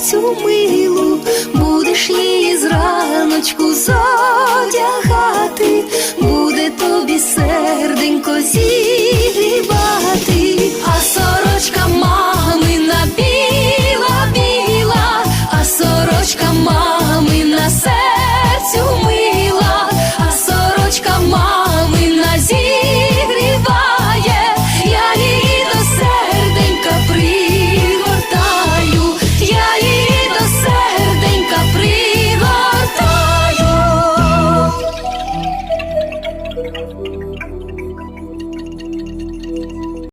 Цю милу, будеш її зраночку зодягати.